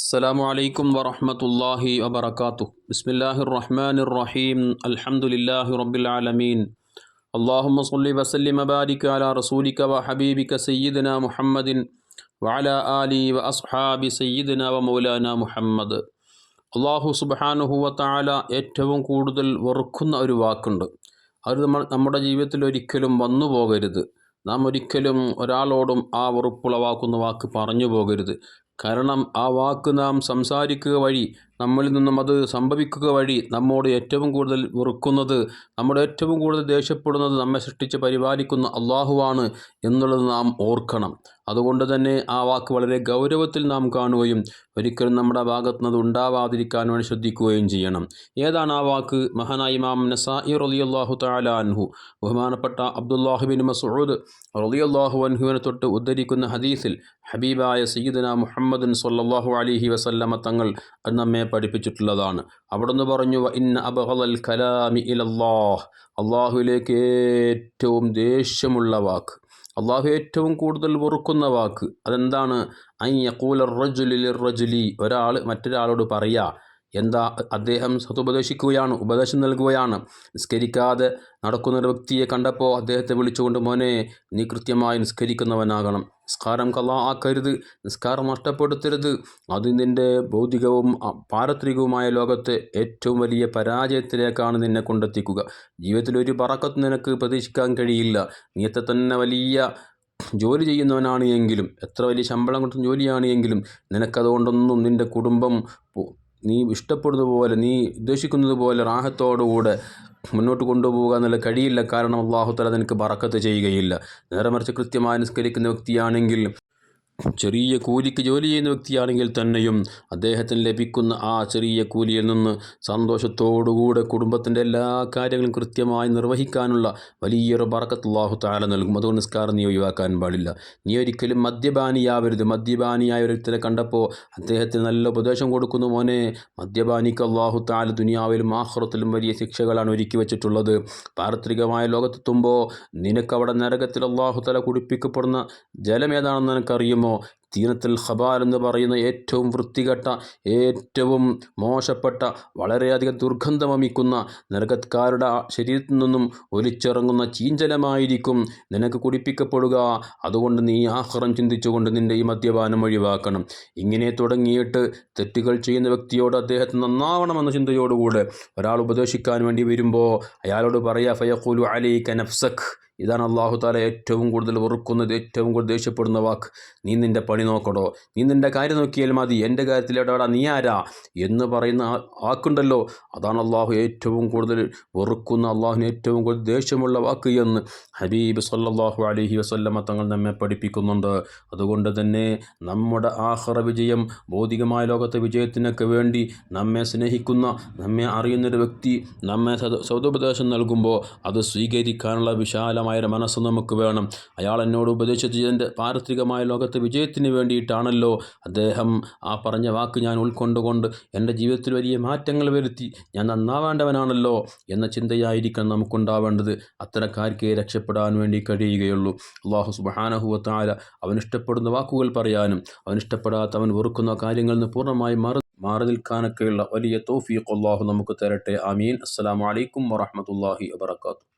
السلام عليكم ورحمة الله وبركاته بسم الله الرحمن الرحيم الحمد لله رب العالمين اللهم صل وسلم وبارك على رسولك وحبيبك سيدنا محمد وعلى آله وأصحاب سيدنا ومولانا محمد അള്ളാഹു സുബാനുഹുവ താല ഏറ്റവും കൂടുതൽ വെറുക്കുന്ന ഒരു വാക്കുണ്ട് അത് നമ്മൾ നമ്മുടെ ജീവിതത്തിൽ ഒരിക്കലും വന്നു പോകരുത് നാം ഒരിക്കലും ഒരാളോടും ആ വെറുപ്പുളവാക്കുന്ന വാക്ക് പറഞ്ഞു പോകരുത് കാരണം ആ വാക്ക് നാം സംസാരിക്കുക വഴി നമ്മളിൽ നിന്നും അത് സംഭവിക്കുക വഴി നമ്മോട് ഏറ്റവും കൂടുതൽ വെറുക്കുന്നത് നമ്മുടെ ഏറ്റവും കൂടുതൽ ദേഷ്യപ്പെടുന്നത് നമ്മെ സൃഷ്ടിച്ച് പരിപാലിക്കുന്ന അള്ളാഹുവാണ് എന്നുള്ളത് നാം ഓർക്കണം. അതുകൊണ്ട് തന്നെ ആ വാക്ക് വളരെ ഗൗരവത്തിൽ നാം കാണുകയും ഒരിക്കലും നമ്മുടെ ഭാഗത്ത് നിന്ന് ഉണ്ടാവാതിരിക്കാൻ വേണ്ടി ശ്രദ്ധിക്കുകയും ചെയ്യണം. ഏതാണ് ആ വാക്ക്? മഹാനായി ഇമാം നസായി റലിയല്ലാഹു താല അൻഹു ബഹുമാനപ്പെട്ട അബ്ദുല്ലാഹുബിൻ മസൂദ് റലിയല്ലാഹു അൻഹുവിനെ തൊട്ട് ഉദ്ധരിക്കുന്ന ഹദീസിൽ ഹബീബായ സയ്യിദന മുഹമ്മദൻ സല്ലാഹു അലിഹി വസല്ലമ തങ്ങൾ നമ്മെ പഠിപ്പിച്ചിട്ടുള്ളതാണ്. അവിടുന്ന് പറഞ്ഞു ഇന്ന അബഹൽ കലാമി ഇലല്ലാഹ്. അള്ളാഹുവിലേക്ക് ഏറ്റവും ദേഷ്യമുള്ള വാക്ക്. അള്ളാഹു ഏറ്റവും കൂടുതൽ വെറുക്കുന്ന വാക്ക് അതെന്താണ്? ഐ യക്കൂല റജുലിൽ റജുലി ഒരാൾ മറ്റൊരാളോട് പറയാ എന്താ അദ്ദേഹം സതുപദേശിക്കുകയാണ് ഉപദേശം നൽകുകയാണ്. നിസ്കരിക്കാതെ നടക്കുന്ന ഒരു വ്യക്തിയെ കണ്ടപ്പോൾ അദ്ദേഹത്തെ വിളിച്ചുകൊണ്ട് മോനെ നീ കൃത്യമായി നിസ്കരിക്കുന്നവനാകണം. നിസ്കാരം കലാ ആക്കരുത് നിസ്കാരം നഷ്ടപ്പെടുത്തരുത്. അത് നിന്റെ ഭൗതികവും പാരത്രികവുമായ ലോകത്തെ ഏറ്റവും വലിയ പരാജയത്തിലേക്കാണ് നിന്നെ കൊണ്ടെത്തിക്കുക. ജീവിതത്തിൽ ഒരു പറക്കത്ത് നിനക്ക് പ്രതീക്ഷിക്കാൻ കഴിയില്ല. നീയത്തെ തന്നെ വലിയ ജോലി ചെയ്യുന്നവനാണ് എങ്കിലും എത്ര വലിയ ശമ്പളം കിട്ടുന്ന ജോലിയാണ് എങ്കിലും നിനക്കതുകൊണ്ടൊന്നും നിന്റെ കുടുംബം നീ ഇഷ്ടപ്പെടുന്നത് പോലെ നീ ഉദ്ദേശിക്കുന്നത് പോലെ റാഹത്തോടുകൂടെ മുന്നോട്ട് കൊണ്ടുപോകുക എന്നുള്ള കഴിയില്ല. കാരണം അള്ളാഹു തല നിനക്ക് ബറക്കത്ത് ചെയ്യുകയില്ല. നേരെ മറിച്ച് കൃത്യമായി നിസ്കരിക്കുന്ന വ്യക്തിയാണെങ്കിൽ ചെറിയ കൂലിക്ക് ജോലി ചെയ്യുന്ന വ്യക്തിയാണെങ്കിൽ തന്നെയും അദ്ദേഹത്തിന് ലഭിക്കുന്ന ആ ചെറിയ കൂലിയിൽ നിന്ന് സന്തോഷത്തോടുകൂടെ കുടുംബത്തിന്റെ എല്ലാ കാര്യങ്ങളും കൃത്യമായി നിർവഹിക്കാനുള്ള വലിയൊരു ബറക്കത്ത് അള്ളാഹു താല നൽകും. അതുകൊണ്ട് നിസ്കാരം നീ ഒഴിവാക്കാൻ പാടില്ല. നീ ഒരിക്കലും മദ്യപാനിയാവരുത്. മദ്യപാനിയായ ഒരു വ്യക്തിയെ കണ്ടപ്പോൾ അദ്ദേഹത്തിന് നല്ല ഉപദേശം കൊടുക്കുന്നു മോനെ. മദ്യപാനിക്ക് അള്ളാഹു താല ദുനിയാവിലും ആഹ്റത്തിലും വലിയ ശിക്ഷകളാണ് ഒരുക്കി വെച്ചിട്ടുള്ളത്. പാരത്രികമായ ലോകത്തെത്തുമ്പോൾ നിനക്കവിടെ നരകത്തിൽ അള്ളാഹു തല കുടിപ്പിക്കപ്പെടുന്ന ജലം ഏതാണെന്ന് നിനക്കറിയുമോ? തീനത്തിൽ ഖബാൽ എന്ന് പറയുന്ന ഏറ്റവും വൃത്തികെട്ട ഏറ്റവും മോശപ്പെട്ട വളരെയധികം ദുർഗന്ധം വമിക്കുന്ന നരകക്കാരുടെ ആ ശരീരത്തിൽ നിന്നും ഒലിച്ചിറങ്ങുന്ന ചീഞ്ചലമായിരിക്കും നിനക്ക് കുടിപ്പിക്കപ്പെടുക. അതുകൊണ്ട് നീ ആഹ്റം ചിന്തിച്ചുകൊണ്ട് നിന്റെ ഈ മദ്യപാനം ഒഴിവാക്കണം. ഇങ്ങനെ തുടങ്ങിയിട്ട് തെറ്റുകൾ ചെയ്യുന്ന വ്യക്തിയോട് അദ്ദേഹത്തിന് നന്നാവണമെന്ന ചിന്തയോടുകൂടെ ഒരാൾ ഉപദേശിക്കാൻ വേണ്ടി വരുമ്പോൾ അയാളോട് പറയാ ഫയഖുലു അലൈക നഫ്സക് ഇതാണ് അള്ളാഹു താല ഏറ്റവും കൂടുതൽ വെറുക്കുന്നത് ഏറ്റവും കൂടുതൽ ദേഷ്യപ്പെടുന്ന വാക്ക്. നീ നിന്റെ പണി നോക്കടോ. നീ നിന്റെ കാര്യം നോക്കിയാൽ മതി. എന്റെ കാര്യത്തിൽ ഇടപെടാ നീ ആരാ? എന്ന് പറയുന്ന വാക്കുണ്ടല്ലോ. അതാണ് അള്ളാഹു ഏറ്റവും കൂടുതൽ വെറുക്കുന്ന അള്ളാഹുവിന് ഏറ്റവും കൂടുതൽ ദേഷ്യമുള്ള വാക്ക് എന്ന് ഹബീബ് സല്ലാഹു അലഹി വസല്ലമ തങ്ങൾ നമ്മെ പഠിപ്പിക്കുന്നുണ്ട്. അതുകൊണ്ട് തന്നെ നമ്മുടെ ആഹ്റ വിജയം ഭൗതികമായ ലോകത്തെ വിജയത്തിനൊക്കെ വേണ്ടി നമ്മെ സ്നേഹിക്കുന്ന നമ്മെ അറിയുന്നൊരു വ്യക്തി നമ്മെ സദ സൗദോപദേശം നൽകുമ്പോൾ അത് സ്വീകരിക്കാനുള്ള വിശാലമായ ഒരു മനസ്സ് നമുക്ക് വേണം. അയാൾ എന്നോട് ഉപദേശിച്ചതിന്റെ പാരത്രികമായ ലോകത്തെ വിജയത്തിന് വേണ്ടിയിട്ടാണല്ലോ അദ്ദേഹം ആ പറഞ്ഞ വാക്ക് ഞാൻ ഉൾക്കൊണ്ടുകൊണ്ട് എന്റെ ജീവിതത്തിൽ വലിയ മാറ്റങ്ങൾ വരുത്തി. ഞാൻ നന്നാവേണ്ടവനാണല്ലോ എന്ന ചിന്തയായിരിക്കണം നമുക്കുണ്ടാവേണ്ടത്. അത്തരക്കാർക്ക് രക്ഷപ്പെടാൻ വേണ്ടി കഴിയുകയുള്ളൂ. അള്ളാഹു സുബാനഹുവത്തായ അവനിഷ്ടപ്പെടുന്ന വാക്കുകൾ പറയാനും അവനിഷ്ടപ്പെടാത്ത അവൻ വെറുക്കുന്ന കാര്യങ്ങളിൽ നിന്ന് പൂർണമായി മാറി മാറി നിൽക്കാനൊക്കെയുള്ള വലിയ തോഫീഖ് അള്ളാഹു നമുക്ക് തരട്ടെ. അമീൻ അസ്സാം അലൈക്കും വറഹ്മത്തുള്ളാഹി വബറകാതുഹു.